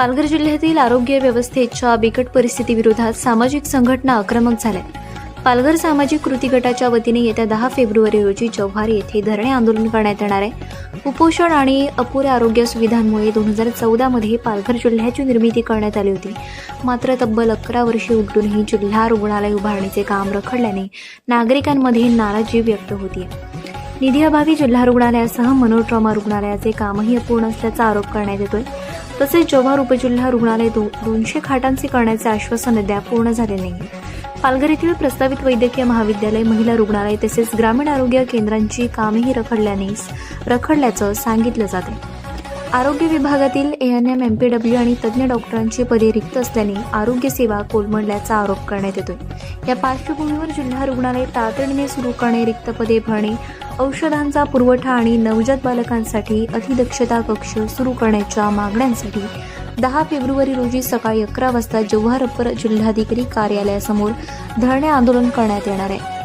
पालघर जिल्ह्यातील आरोग्य व्यवस्थेच्या बिकट परिस्थितीविरोधात सामाजिक संघटना आक्रमक झाल्या. पालघर सामाजिक कृती गटाच्या वतीने येत्या दहा फेब्रुवारी रोजी जव्हार येथे धरणे आंदोलन करण्यात येणार आहे. कुपोषण आणि अपुऱ्या आरोग्य सुविधांमुळे दोन हजार चौदामध्ये पालघर जिल्ह्याची निर्मिती करण्यात आली होती. मात्र तब्बल अकरा वर्षे उलटूनही जिल्हा रुग्णालय उभारणीचे काम रखडल्याने नागरिकांमध्ये नाराजी व्यक्त होती निधीअभावी जिल्हा रुग्णालयासह मनोट्रॉमा रुग्णालयाचे कामही अपूर्ण असल्याचा आरोप करण्यात येतोय. तसेच जव्हार उपजिल्हा रुग्णालय दोनशे खाटांचे करण्याचे आश्वासन अद्याप पूर्ण झाले नाही. पालघर येथील प्रस्तावित वैद्यकीय महाविद्यालय महिला रुग्णालय तसेच ग्रामीण आरोग्य केंद्रांची कामेही रखडल्याने रखडल्याचं सांगितलं जाते. आरोग्य विभागातील एएनएम डब्ल्यू आणि तज्ज्ञ डॉक्टरांची पदे रिक्त असल्याने आरोग्य सेवा कोलमडल्याचा आरोप करण्यात येतोय. या पार्श्वभूमीवर जिल्हा रुग्णालय तातडीने सुरू करणे रिक्त पदे भरणे औषधांचा पुरवठा आणि नवजात बालकांसाठी अतिदक्षता कक्ष सुरू करण्याच्या मागण्यांसाठी दहा फेब्रुवारी रोजी सकाळी अकरा वाजता जव्हार अप्पर जिल्हाधिकारी कार्यालयासमोर धरणे आंदोलन करण्यात येणार आहे.